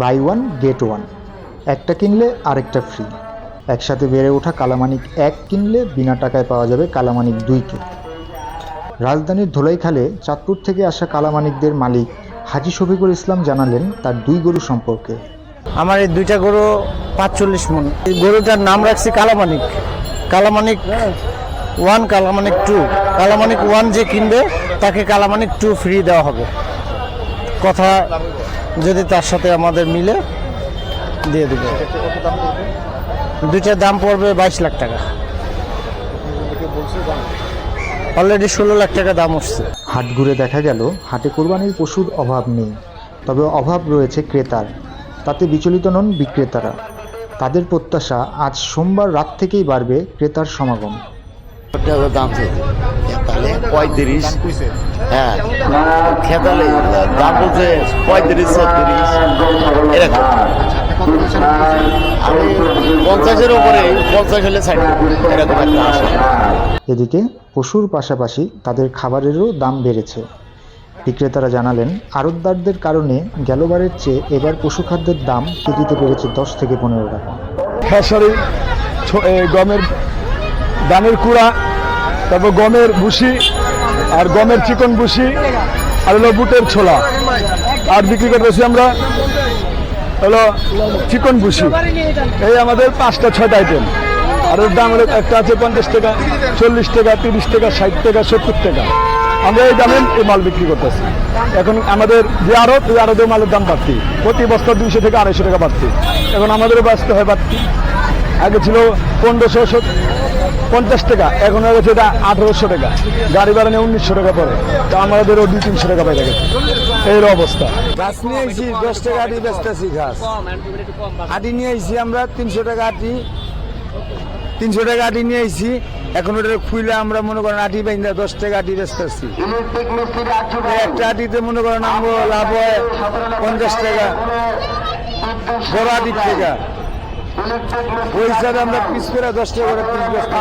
By one, get one. একটা কিনলে আরেকটা ফ্রি। একসাথে বেড়ে ওঠা কালামানিক এক কিনলে বিনা টাকায় পাওয়া যাবে কালামানিক দুইকে রাজধানীর ধোলাইখালে চাঁদপুর থেকে আসা কালামানিকদের মালিক হাজি শফিকুল ইসলাম জানালেন তার দুই গরু সম্পর্কে। আমার এই দুইটা গরু পাঁচচল্লিশ মন। এই গরুটার নাম রাখছি Kalamanik. Kalamanik one, Kalamanik two. Kalamanik one যে কিনবে, তাকে কালামানিক টু ফ্রি দেওয়া হবে। কথা যদি তার সাথে আমাদের মিলে দিয়ে দেবে। দুইটার দাম পড়বে বাইশ লাখ টাকা। অলরেডি ষোলো লাখ টাকা দাম উঠছে। হাট ঘুরে দেখা গেল, হাটে কোরবানির পশুর অভাব নেই। তবে অভাব রয়েছে ক্রেতার। তাতে বিচলিত নন বিক্রেতারা। তাদের প্রত্যাশা আজ সোমবার রাত থেকেই বাড়বে ক্রেতার সমাগম। দাম থেকে খেতালে পঁয়ত্রিশ। হ্যাঁ খেতালে দাম বলছে পঁয়ত্রিশ ছত্রিশ। এরকম। আমি পঞ্চাশের উপরে পঞ্চাশ হলে ষাট। এরকম একটা আশা। এদিকে পশুর পাশাপাশি তাদের খাবারেরও দাম বেড়েছে। বিক্রেতারা জানালেন আড়তদারদের কারণে গেলবারের চেয়ে এবার পশু খাদ্যের দাম কেজিতে বেড়েছে দশ থেকে পনেরো টাকা। খেসারি ছো- গমের ধানের কুড়া তারপর গমের ভুসি আর গমের চিকন ভুসি আর হলো বুটের ছোলা। আর বিক্রি করতেছি আমরা হলো চিকন ভুসি। এই আমাদের পাঁচটা, ছয়টা আইটেম আর ওর দাম হলো একটা আছে পঞ্চাশ টাকা, চল্লিশ টাকা, তিরিশ টাকা, ষাট টাকা, সত্তর টাকা। আমরা এই দামে এই মাল বিক্রি করতেছি। এখন আমাদের যে আড়ত ওই আড়তের মালের দাম বাড়তি। প্রতি বস্তা দুইশো থেকে আড়াইশো টাকা বাড়তি। এখন আমাদেরও বাঁচতে হয় বাড়তি। আগে ছিল পনেরোশো পঞ্চাশ টাকা, এখন হয়ে গেছে এটা আঠারোশো টাকা। গাড়ি ভাড়া নিয়ে উনিশশো টাকা পড়ে। তো আমাদেরও দুই তিনশো টাকা পাই গেছে। এই অবস্থা। গাছ নিয়ে আইছি, দশ টাকা আটি বেচতেছি ঘাস আটি নিয়ে আইছি আমরা, তিনশো টাকা আটি। তিনশো টাকা আটি নিয়ে আইছি। এখন ওটা খুইলে আমরা মনে করেন আটি বাইন্দা, দশ টাকা আটি বেচতেছি। একটা আটিতে মনে করেন আমরা লাভ হয় পঞ্চাশ টাকা। বড় আটির টাকা ওই হিসাবে আমরা পিস করে দশ টাকা করে পিস বেচতে